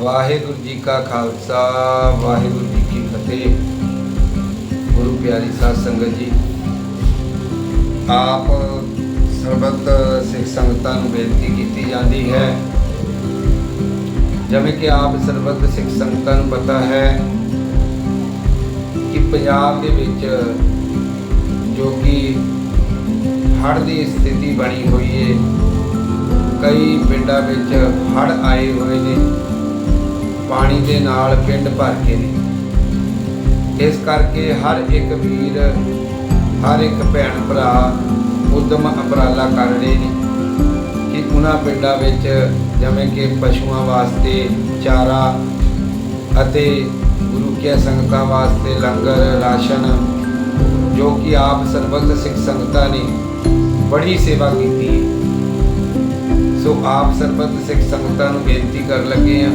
ਵਾਹਿਗੁਰੂ ਜੀ ਕਾ ਖਾਲਸਾ ਵਾਹਿਗੁਰੂ ਜੀ ਕੀ ਫਤਿਹ ਗੁਰੂ ਪਿਆਰੀ ਸਾਧ ਸੰਗਤ ਜੀ ਆਪ ਸਰਬੱਤ ਸਿੱਖ ਸੰਗਤਾਂ ਨੂੰ ਬੇਨਤੀ ਕੀਤੀ ਜਾਂਦੀ ਹੈ ਜਿਵੇਂ ਕਿ ਆਪ ਸਰਬੱਤ ਸਿੱਖ ਸੰਗਤਾਂ ਨੂੰ ਪਤਾ ਹੈ ਕਿ ਪੰਜਾਬ ਦੇ ਵਿੱਚ ਜੋ ਕਿ ਹੜ੍ਹ ਦੀ ਸਥਿਤੀ ਬਣੀ ਹੋਈ ਹੈ ਕਈ ਪਿੰਡਾਂ ਵਿੱਚ ਹੜ੍ਹ ਆਏ ਹੋਏ ਨੇ ਪਾਣੀ ਦੇ ਨਾਲ ਪਿੰਡ ਭਰ ਕੇ। ਨੇ ਇਸ ਕਰਕੇ ਹਰ ਇੱਕ ਵੀਰ, ਹਰ ਇੱਕ ਭੈਣ ਭਰਾ ਉਦਮ ਉਪਰਾਲਾ ਕਰ ਰਹੇ ਨੇ ਕਿ ਉਹਨਾਂ ਪਿੰਡਾਂ ਵਿੱਚ ਜਿਵੇਂ ਕਿ ਪਸ਼ੂਆਂ ਵਾਸਤੇ ਚਾਰਾ ਅਤੇ ਗੁਰੂ ਕੀ ਸੰਗਤਾਂ ਵਾਸਤੇ ਲੰਗਰ, ਰਾਸ਼ਨ, ਜੋ ਕਿ ਆਪ ਸਰਬੱਤ ਸਿੱਖ ਸੰਗਤਾਂ ਨੇ ਬੜੀ ਸੇਵਾ ਕੀਤੀ ਸੋ ਆਪ ਸਰਬੱਤ ਸਿੱਖ ਸੰਗਤਾਂ ਨੂੰ ਬੇਨਤੀ ਕਰਨ ਲੱਗੇ ਆ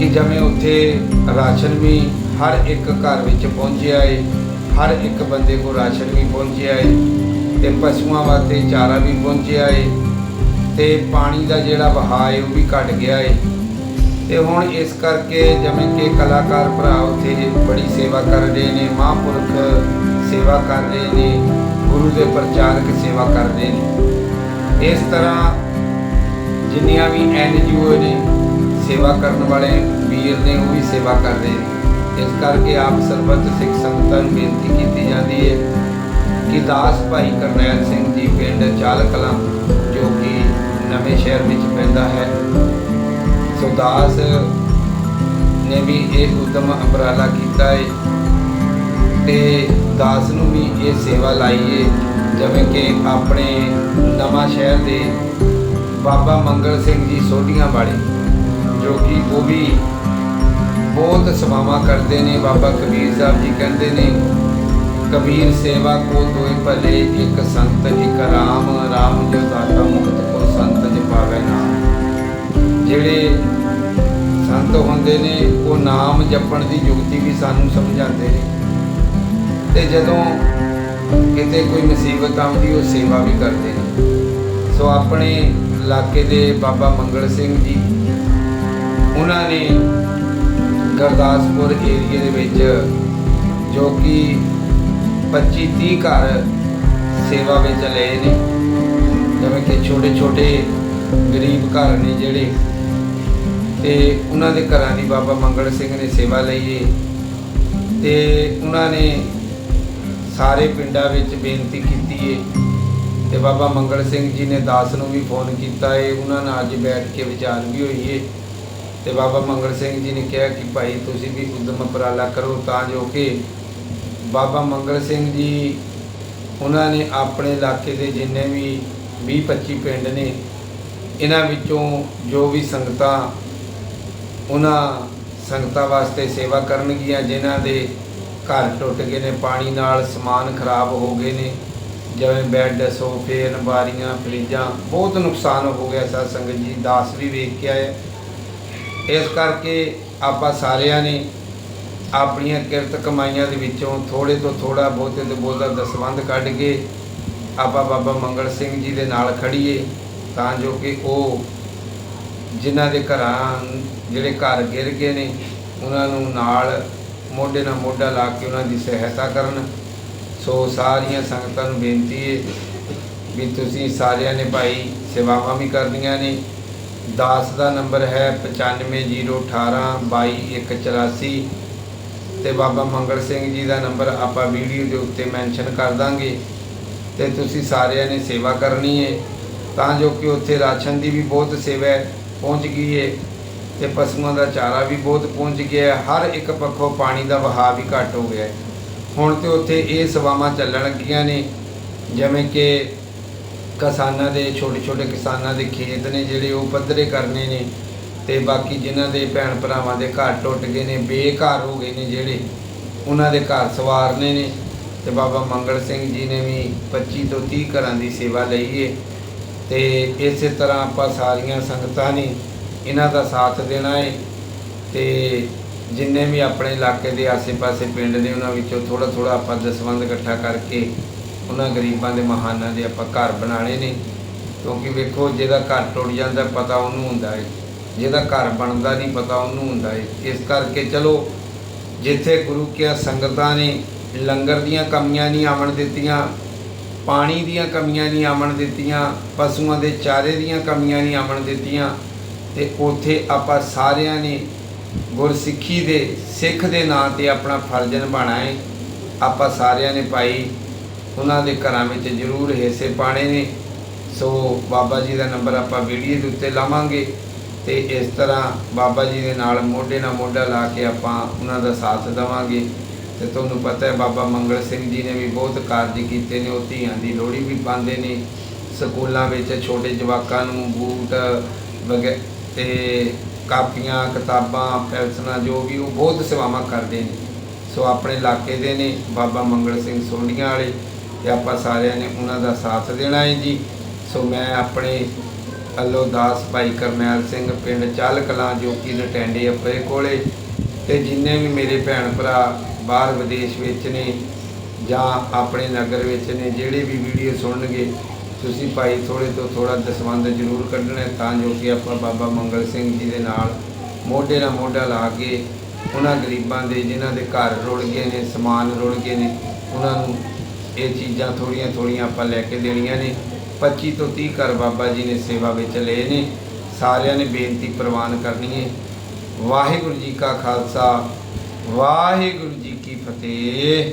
ਕਿ ਜਿਵੇਂ ਉੱਥੇ ਰਾਸ਼ਨ ਵੀ ਹਰ ਇੱਕ ਘਰ ਵਿੱਚ ਪਹੁੰਚਿਆ ਏ। ਹਰ ਇੱਕ ਬੰਦੇ ਕੋਲ ਰਾਸ਼ਨ ਵੀ ਪਹੁੰਚਿਆ ਏ। ਤੇ ਪਸ਼ੂਆਂ ਵਾਸਤੇ ਚਾਰਾ ਵੀ ਪਹੁੰਚਿਆ ਏ। ਤੇ ਪਾਣੀ ਦਾ ਜਿਹੜਾ ਵਹਾਅ ਏ, ਉਹ ਵੀ ਘਟ ਗਿਆ ਏ। ਤੇ ਹੁਣ ਇਸ ਕਰਕੇ ਜਿਵੇਂ ਕਿ ਕਲਾਕਾਰ ਭਰਾ ਉੱਥੇ ਬੜੀ ਸੇਵਾ ਕਰ ਰਹੇ ਨੇ, ਮਹਾਂਪੁਰਖ ਸੇਵਾ ਕਰ ਰਹੇ ਨੇ, ਗੁਰੂ ਦੇ ਪ੍ਰਚਾਰਕ ਸੇਵਾ ਕਰ ਰਹੇ ਨੇ। ਇਸ ਤਰ੍ਹਾਂ ਜਿੰਨੀਆਂ ਵੀ ਐਨਜੀਓ ਨੇ ਸੇਵਾ ਕਰਨ ਵਾਲੇ ਵੀਰ ਨੇ ਉਹ ਵੀ ਸੇਵਾ ਕਰ ਰਹੇ ਨੇ। ਇਸ ਕਰਕੇ ਆਪ ਸਰਬੱਤ ਸਿੱਖ ਸੰਗਤਾਂ ਨੂੰ ਬੇਨਤੀ ਕੀਤੀ ਜਾਂਦੀ ਹੈ ਕਿ ਦਾਸ ਭਾਈ ਕਰਨੈਲ ਸਿੰਘ ਜੀ ਪਿੰਡ ਚਾਲ ਕਲਾਂ ਜੋ ਕਿ ਨਵੇਂ ਸ਼ਹਿਰ ਵਿੱਚ ਪੈਂਦਾ ਹੈ, ਸੋ ਦਾਸ ਨੇ ਵੀ ਇਹ ਉਦਮ ਉਪਰਾਲਾ ਕੀਤਾ ਹੈ ਤੇ ਦਾਸ ਨੂੰ ਵੀ ਇਹ ਸੇਵਾ ਲਾਈਏ, ਜਿਵੇਂ ਕਿ ਆਪਣੇ ਨਵਾਂ ਸ਼ਹਿਰ ਦੇ ਬਾਬਾ ਮੰਗਲ ਸਿੰਘ ਜੀ ਸੋਢੀਆਂ ਵਾਲੇ। ਜੋ ਕਿ ਉਹ ਵੀ ਬਹੁਤ ਸੇਵਾਵਾਂ ਕਰਦੇ ਨੇ। ਬਾਬਾ ਕਬੀਰ ਸਾਹਿਬ ਜੀ ਕਹਿੰਦੇ ਨੇ, ਕਬੀਰ ਸੇਵਾ ਕੋ ਦੋਇ ਭਲੇ, ਇੱਕ ਸੰਤ ਇੱਕ ਰਾਮ ਰਾਮ ਜੋ ਦਾਤਾ ਮੁਕਤ ਕੋ ਸੰਤ ਜਪਾਵੇ ਨਾਮ। ਜਿਹੜੇ ਸੰਤ ਹੁੰਦੇ ਨੇ, ਉਹ ਨਾਮ ਜਪਣ ਦੀ ਯੁਕਤੀ ਵੀ ਸਾਨੂੰ ਸਮਝਾਉਂਦੇ ਨੇ। ਤੇ ਜਦੋਂ ਕਿਤੇ ਕੋਈ ਮੁਸੀਬਤ ਆਉਂਦੀ, ਉਹ ਸੇਵਾ ਵੀ ਕਰਦੇ ਨੇ। ਸੋ ਆਪਣੇ ਇਲਾਕੇ ਦੇ ਬਾਬਾ ਮੰਗਲ ਸਿੰਘ ਜੀ ਉਹਨਾਂ ਨੇ ਗੁਰਦਾਸਪੁਰ ਏਰੀਏ ਦੇ ਵਿੱਚ ਜੋ ਕਿ 25 30 ਘਰ ਸੇਵਾ ਵਿੱਚ ਲਏ ਨੇ। ਜਿਵੇਂ ਕਿ ਛੋਟੇ ਛੋਟੇ ਗਰੀਬ ਘਰ ਨੇ ਜਿਹੜੇ। ਤੇ ਉਹਨਾਂ ਦੇ ਘਰਾਂ ਦੀ ਬਾਬਾ ਮੰਗਲ ਸਿੰਘ ਨੇ ਸੇਵਾ ਲਈ ਏ। ਤੇ ਉਹਨਾਂ ਨੇ ਸਾਰੇ ਪਿੰਡਾਂ ਵਿੱਚ ਬੇਨਤੀ ਕੀਤੀ ਏ। ਤੇ ਬਾਬਾ ਮੰਗਲ ਸਿੰਘ ਜੀ ਨੇ ਦਾਸ ਨੂੰ ਵੀ ਫੋਨ ਕੀਤਾ ਏ। ਉਹਨਾਂ ਨਾਲ ਅੱਜ ਬੈਠ ਕੇ ਵਿਚਾਰ ਵੀ ਹੋਈ ਏ। ਤੇ ਬਾਬਾ ਮੰਗਲ ਸਿੰਘ ਜੀ ਨੇ ਕਿਹਾ ਕਿ ਭਾਈ ਤੁਸੀਂ ਵੀ ਉਦਮ ਉਪਰਾਲਾ ਕਰੋ ਤਾਂ ਜੋ ਕਿ ਬਾਬਾ ਮੰਗਲ ਸਿੰਘ ਜੀ, ਉਹਨਾਂ ਨੇ ਆਪਣੇ ਇਲਾਕੇ ਦੇ ਜਿੰਨੇ ਵੀ 20 25 ਪਿੰਡ ਨੇ, ਇਹਨਾਂ ਵਿੱਚੋਂ ਜੋ ਵੀ ਸੰਗਤਾਂ ਉਹਨਾਂ ਸੰਗਤਾਂ ਵਾਸਤੇ ਸੇਵਾ ਕਰਨਗੀਆਂ, ਜਿਨ੍ਹਾਂ ਦੇ ਘਰ ਟੁੱਟ ਗਏ ਨੇ, ਪਾਣੀ ਨਾਲ ਸਮਾਨ ਖਰਾਬ ਹੋ ਗਏ ਨੇ, ਜਿਵੇਂ ਬੈੱਡ, ਸੋਫੇ, ਅਲਮਾਰੀਆਂ, ਫਰਿੱਜਾਂ, ਬਹੁਤ ਨੁਕਸਾਨ ਹੋ ਗਿਆ। ਸਾਧ ਸੰਗਤ ਜੀ, ਦਾਸ ਵੀ ਵੇਖ ਕੇ ਆਏ। ਇਸ ਕਰਕੇ ਆਪਾਂ ਸਾਰਿਆਂ ਨੇ ਆਪਣੀਆਂ ਕਿਰਤ ਕਮਾਈਆਂ ਦੇ ਵਿੱਚੋਂ ਥੋੜੇ ਤੋਂ ਥੋੜਾ ਬਹੁਤੇ ਤੋਂ ਬਹੁਤਾ ਦਸਵੰਧ ਕੱਢ ਕੇ ਆਪਾਂ ਬਾਬਾ ਮੰਗਲ ਸਿੰਘ ਜੀ ਦੇ ਨਾਲ ਖੜੀਏ ਤਾਂ ਜੋ ਕਿ ਉਹ ਜਿਨ੍ਹਾਂ ਦੇ ਘਰਾਂ ਜਿਹੜੇ ਘਰ ਗਿਰ ਗਏ ਨੇ, ਉਹਨਾਂ ਨੂੰ ਨਾਲ ਮੋਢੇ ਨਾਲ ਮੋਢਾ ਲਾ ਕੇ ਉਹਨਾਂ ਦੀ ਸਹਾਇਤਾ ਕਰਨ। ਸੋ ਸਾਰੀਆਂ ਸੰਗਤਾਂ ਨੂੰ ਬੇਨਤੀ ਹੈ ਵੀ ਤੁਸੀਂ ਸਾਰਿਆਂ ਨੇ ਭਾਈ ਸੇਵਾਵਾਂ ਵੀ ਕਰਨੀਆਂ ਨੇ। ਦਾਸ ਦਾ ਨੰਬਰ ਹੈ 9501822184 ਤੇ ਬਾਬਾ ਮੰਗਲ ਸਿੰਘ ਜੀ ਦਾ ਨੰਬਰ ਆਪਾਂ ਵੀਡੀਓ ਦੇ ਉੱਤੇ ਮੈਂਸ਼ਨ ਕਰ ਦਾਂਗੇ ਤੇ ਤੁਸੀਂ ਸਾਰਿਆਂ ਨੇ ਸੇਵਾ ਕਰਨੀ ਹੈ ਤਾਂ ਜੋ ਕਿ ਉੱਥੇ ਰਾਸ਼ਨ ਦੀ ਵੀ ਬਹੁਤ ਸੇਵਾ ਪਹੁੰਚ ਗਈ ਹੈ ਤੇ ਪਸ਼ੂਆਂ ਦਾ ਚਾਰਾ ਵੀ ਬਹੁਤ ਪਹੁੰਚ ਗਿਆ ਹਰ ਇੱਕ ਪੱਖੋਂ ਪਾਣੀ ਦਾ ਵਹਾਅ ਵੀ ਘੱਟ ਹੋ ਗਿਆ ਹੁਣ ਤੇ ਉੱਥੇ ਇਹ ਸੇਵਾਵਾਂ ਚੱਲਣ ਲੱਗੀਆਂ ਨੇ, ਜਿਵੇਂ ਕਿ ਕਿਸਾਨਾਂ ਦੇ ਛੋਟੇ ਛੋਟੇ ਕਿਸਾਨਾਂ ਦੇ ਖੇਤ ਨੇ ਜਿਹੜੇ ਉਹ ਪੱਧਰੇ ਕਰਨੇ ਨੇ ਤੇ ਬਾਕੀ ਜਿਨ੍ਹਾਂ ਦੇ ਭੈਣ ਭਰਾਵਾਂ ਦੇ ਘਰ ਟੁੱਟ ਗਏ ਨੇ, ਬੇਘਰ ਹੋ ਗਏ ਨੇ ਜਿਹੜੇ, ਉਹਨਾਂ ਦੇ ਘਰ ਸਵਾਰਨੇ ਨੇ ਤੇ ਬਾਬਾ ਮੰਗਲ ਸਿੰਘ ਜੀ ਨੇ ਵੀ 25 ਤੋਂ 30 ਘਰਾਂ ਦੀ ਸੇਵਾ ਲਈ ਏ ਤੇ ਇਸੇ ਤਰ੍ਹਾਂ ਆਪਾਂ ਸਾਰੀਆਂ ਸੰਗਤਾਂ ਨੇ ਇਹਨਾਂ ਦਾ ਸਾਥ ਦੇਣਾ ਏ ਤੇ ਜਿੰਨੇ ਵੀ ਆਪਣੇ ਇਲਾਕੇ ਦੇ ਆਸੇ-ਪਾਸੇ ਪਿੰਡ ਨੇ, ਉਹਨਾਂ ਵਿੱਚੋਂ ਥੋੜਾ ਥੋੜਾ ਆਪਾਂ ਦਸਵੰਧ ਇਕੱਠਾ ਕਰਕੇ ਉਹਨਾਂ ਗਰੀਬਾਂ ਦੇ ਮਹਾਨਾਂ ਦੇ ਆਪਾਂ ਘਰ ਬਣਾਣੇ ਨੇ। ਕਿਉਂਕਿ ਵੇਖੋ, ਜਿਹਦਾ ਘਰ ਟੁੱਟ ਜਾਂਦਾ ਪਤਾ ਉਹਨੂੰ ਹੁੰਦਾ ਹੈ ਜਿਹਦਾ ਘਰ ਬਣਦਾ ਨਹੀਂ ਪਤਾ ਉਹਨੂੰ ਹੁੰਦਾ ਹੈ ਇਸ ਕਰਕੇ ਚਲੋ, ਜਿੱਥੇ ਗੁਰੂ ਕੀਆਂ ਸੰਗਤਾਂ ਨੇ ਲੰਗਰ ਦੀਆਂ ਕਮੀਆਂ ਨਹੀਂ ਆਵਣ ਦਿੱਤੀਆਂ, ਪਾਣੀ ਦੀਆਂ ਕਮੀਆਂ ਨਹੀਂ ਆਵਣ ਦਿੱਤੀਆਂ, ਪਸ਼ੂਆਂ ਦੇ ਚਾਰੇ ਦੀਆਂ ਕਮੀਆਂ ਨਹੀਂ ਆਵਣ ਦਿੱਤੀਆਂ, ਤੇ ਉੱਥੇ ਆਪਾਂ ਸਾਰਿਆਂ ਨੇ ਗੁਰਸਿੱਖੀ ਦੇ, ਸਿੱਖ ਦੇ ਨਾਂ ਤੇ ਆਪਣਾ ਫਰਜ਼ ਨਿਭਾਉਣਾ ਹੈ ਆਪਾਂ ਸਾਰਿਆਂ ਨੇ ਭਾਈ ਉਹਨਾਂ ਦੇ ਘਰਾਂ ਵਿੱਚ ਜ਼ਰੂਰ ਹਿੱਸੇ ਪਾਣੇ ਨੇ। ਸੋ ਬਾਬਾ ਜੀ ਦਾ ਨੰਬਰ ਆਪਾਂ ਵੀਡੀਓ ਦੇ ਉੱਤੇ ਲਾਵਾਂਗੇ ਤੇ ਇਸ ਤਰ੍ਹਾਂ ਬਾਬਾ ਜੀ ਦੇ ਨਾਲ ਮੋਢੇ ਨਾਲ ਮੋਢਾ ਲਾ ਕੇ ਆਪਾਂ ਉਹਨਾਂ ਦਾ ਸਾਥ ਦੇਵਾਂਗੇ। ਤੇ ਤੁਹਾਨੂੰ ਪਤਾ ਹੈ ਬਾਬਾ ਮੰਗਲ ਸਿੰਘ ਜੀ ਨੇ ਵੀ ਬਹੁਤ ਕਾਰਜ ਕੀਤੇ ਨੇ, ਉਹ ਧੀਆਂ ਦੀ ਲੋਹੜੀ ਵੀ ਪਾਉਂਦੇ ਨੇ। ਸਕੂਲਾਂ ਵਿੱਚ ਛੋਟੇ ਜਵਾਕਾਂ ਨੂੰ ਬੂਟ ਵਗੈ, ਤੇ ਕਾਪੀਆਂ, ਕਿਤਾਬਾਂ ਪੈਨਸਲਾਂ ਜੋ ਵੀ ਉਹ ਬਹੁਤ ਸੇਵਾਵਾਂ ਕਰਦੇ ਨੇ। ਸੋ ਆਪਣੇ ਇਲਾਕੇ ਦੇ ਨੇ ਬਾਬਾ ਮੰਗਲ ਸਿੰਘ ਸੋਢੀਆਂ ਵਾਲੇ। ਤੇ ਆਪਾਂ ਸਾਰਿਆਂ ਨੇ ਉਹਨਾਂ ਦਾ ਸਾਥ ਦੇਣਾ ਹੈ ਜੀ। ਸੋ ਮੈਂ ਆਪਣੇ ਅੱਲੋ ਦਾਸ ਭਾਈ ਕਰਨੈਲ ਸਿੰਘ ਪਿੰਡ ਚੱਲ ਕਲਾਂ ਜੋ ਕਿ ਨਟੈਂਡੇ ਅੱਪਰੇ ਕੋਲੇ, ਤੇ ਜਿੰਨੇ ਵੀ ਮੇਰੇ ਭੈਣ ਭਰਾ ਬਾਹਰ ਵਿਦੇਸ਼ ਵਿੱਚ ਨੇ ਜਾਂ ਆਪਣੇ ਨਗਰ ਵਿੱਚ ਨੇ, ਜਿਹੜੇ ਵੀ ਵੀਡੀਓ ਸੁਣਨਗੇ, ਤੁਸੀਂ ਭਾਈ ਥੋੜੇ ਤੋਂ ਥੋੜਾ ਦਸਵੰਦ ਜ਼ਰੂਰ ਕੱਢਣਾ ਤਾਂ ਜੋ ਕਿ ਆਪਾਂ ਬਾਬਾ ਮੰਗਲ ਸਿੰਘ ਜੀ ਦੇ ਨਾਲ ਮੋਢੇ ਨਾਲ ਮੋਢਾ ਲਾ ਕੇ ਉਹਨਾਂ ਗਰੀਬਾਂ ਦੇ, ਜਿਨ੍ਹਾਂ ਦੇ ਘਰ ਰੁੜ ਗਏ ਨੇ, ਸਮਾਨ ਰੁੜ ਗਏ ਨੇ, ਉਹਨਾਂ ਨੂੰ ਇਹ ਚੀਜ਼ਾਂ ਥੋੜੀਆਂ ਥੋੜੀਆਂ ਆਪਾਂ ਲੈ ਕੇ ਦੇਣੀਆਂ ਨੇ। 25 ਤੋਂ 30 ਘਰ ਬਾਬਾ ਜੀ ਨੇ ਸੇਵਾ ਵਿੱਚ ਲਏ ਨੇ। ਸਾਰਿਆਂ ਨੇ ਬੇਨਤੀ ਪ੍ਰਵਾਨ ਕਰਨੀ ਹੈ। ਵਾਹਿਗੁਰੂ ਜੀ ਕਾ ਖਾਲਸਾ, ਵਾਹਿਗੁਰੂ ਜੀ ਕੀ ਫਤਿਹ।